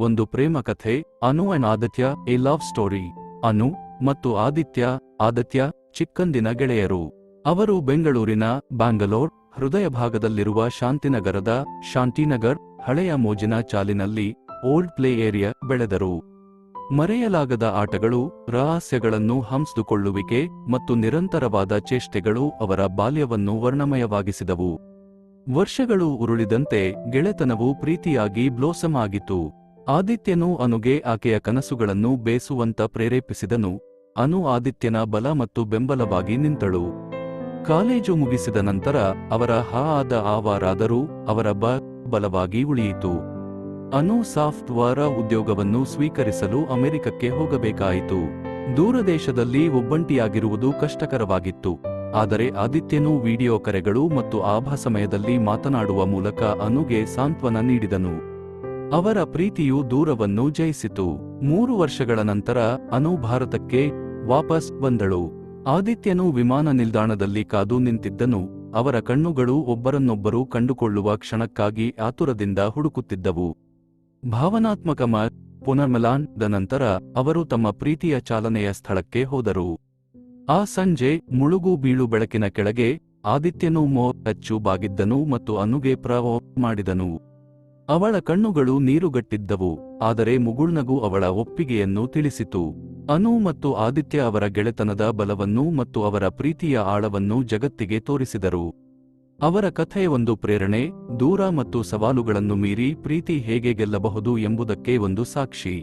ಒಂದು ಪ್ರೇಮ ಕಥೆ, Anu and Aditya, a love story. Anu ಮತ್ತು ಆದಿತ್ಯ ಆದಿತ್ಯ, ಚಿಕ್ಕಂದಿನ ಗೆಳೆಯರು. ಅವರು ಬೆಂಗಳೂರಿನ ಬ್ಯಾಂಗಲೋರ್ ಹೃದಯ ಭಾಗದಲ್ಲಿರುವ ಶಾಂತಿನಗರದ ಶಾಂತಿನಗರ್, ಹಳೆಯ ಮೋಜಿನ ಚಾಲಿನಲ್ಲಿ ಓಲ್ಡ್ ಪ್ಲೇ ಏರಿಯಾ ಬೆಳೆದರು. ಮರೆಯಲಾಗದ ಆಟಗಳು, ರಹಸ್ಯಗಳನ್ನು ಹಂಸಿದುಕೊಳ್ಳುವಿಕೆ ಮತ್ತು ನಿರಂತರವಾದ ಚೇಷ್ಟೆಗಳು ಅವರ ಬಾಲ್ಯವನ್ನು ವರ್ಣಮಯವಾಗಿಸಿದವು. ವರ್ಷಗಳು ಉರುಳಿದಂತೆ ಗೆಳೆತನವು ಪ್ರೀತಿಯಾಗಿ ಬ್ಲೋಸಮ್ ಆಗಿತು ಆದಿತ್ಯನು ಅನುಗೆ ಆಕೆಯ ಕನಸುಗಳನ್ನು ಬೇಸುವಂತ ಪ್ರೇರೇಪಿಸಿದನು. ಅನು ಆದಿತ್ಯನ ಬಲ ಮತ್ತು ಬೆಂಬಲವಾಗಿ ನಿಂತಳು. ಕಾಲೇಜು ಮುಗಿಸಿದ ನಂತರ ಅವರ ಹಾ ಆದ ಆವಾರಾದರೂ ಅವರ ಬ ಬಲವಾಗಿ ಉಳಿಯಿತು. ಅನು ಸಾಫ್ಟ್ವೇರ್ ಉದ್ಯೋಗವನ್ನು ಸ್ವೀಕರಿಸಲು ಅಮೆರಿಕಕ್ಕೆ ಹೋಗಬೇಕಾಯಿತು. ದೂರದೇಶದಲ್ಲಿ ಒಬ್ಬಂಟಿಯಾಗಿರುವುದು ಕಷ್ಟಕರವಾಗಿತ್ತು. ಆದರೆ ಆದಿತ್ಯನು ವಿಡಿಯೋ ಕರೆಗಳು ಮತ್ತು ಆಭಾ ಸಮಯದಲ್ಲಿ ಮಾತನಾಡುವ ಮೂಲಕ ಅನುಗೆ ಸಾಂತ್ವನ ನೀಡಿದನು. ಅವರ ಪ್ರೀತಿಯು ದೂರವನ್ನು ಜಯಿಸಿತು. ಮೂರು ವರ್ಷಗಳ ನಂತರ ಅನು ಭಾರತಕ್ಕೆ ವಾಪಸ್ ಬಂದಳು. ಆದಿತ್ಯನು ವಿಮಾನ ನಿಲ್ದಾಣದಲ್ಲಿ ಕಾದು ನಿಂತಿದ್ದನು. ಅವರ ಕಣ್ಣುಗಳು ಒಬ್ಬರನ್ನೊಬ್ಬರು ಕಂಡುಕೊಳ್ಳುವ ಕ್ಷಣಕ್ಕಾಗಿ ಆತುರದಿಂದ ಹುಡುಕುತ್ತಿದ್ದವು. ಭಾವನಾತ್ಮಕ ಮ ಪುನರ್ಮಲಾನ್ದ ನಂತರ ಅವರು ತಮ್ಮ ಪ್ರೀತಿಯ ಚಾಲನೆಯ ಸ್ಥಳಕ್ಕೆ ಹೋದರು. ಆ ಸಂಜೆ ಮುಳುಗು ಬೀಳು ಬೆಳಕಿನ ಕೆಳಗೆ ಆದಿತ್ಯನು ಮೋ ಹಚ್ಚು ಬಾಗಿದ್ದನು ಮತ್ತು ಅನುಗೆ ಪ್ರವೋ ಮಾಡಿದನು. ಅವಳ ಕಣ್ಣುಗಳು ನೀರುಗಟ್ಟಿದ್ದವು, ಆದರೆ ಮುಗುಳ್ನಗು ಅವಳ ಒಪ್ಪಿಗೆಯನ್ನು ತಿಳಿಸಿತು. ಅನು ಮತ್ತು ಆದಿತ್ಯ ಅವರ ಗೆಳೆತನದ ಬಲವನ್ನು ಮತ್ತು ಅವರ ಪ್ರೀತಿಯ ಆಳವನ್ನು ಜಗತ್ತಿಗೆ ತೋರಿಸಿದರು. ಅವರ ಕಥೆ ಒಂದು ಪ್ರೇರಣೆ, ದೂರ ಮತ್ತು ಸವಾಲುಗಳನ್ನು ಮೀರಿ ಪ್ರೀತಿ ಹೇಗೆ ಗೆಲ್ಲಬಹುದು ಎಂಬುದಕ್ಕೆ ಒಂದು ಸಾಕ್ಷಿ.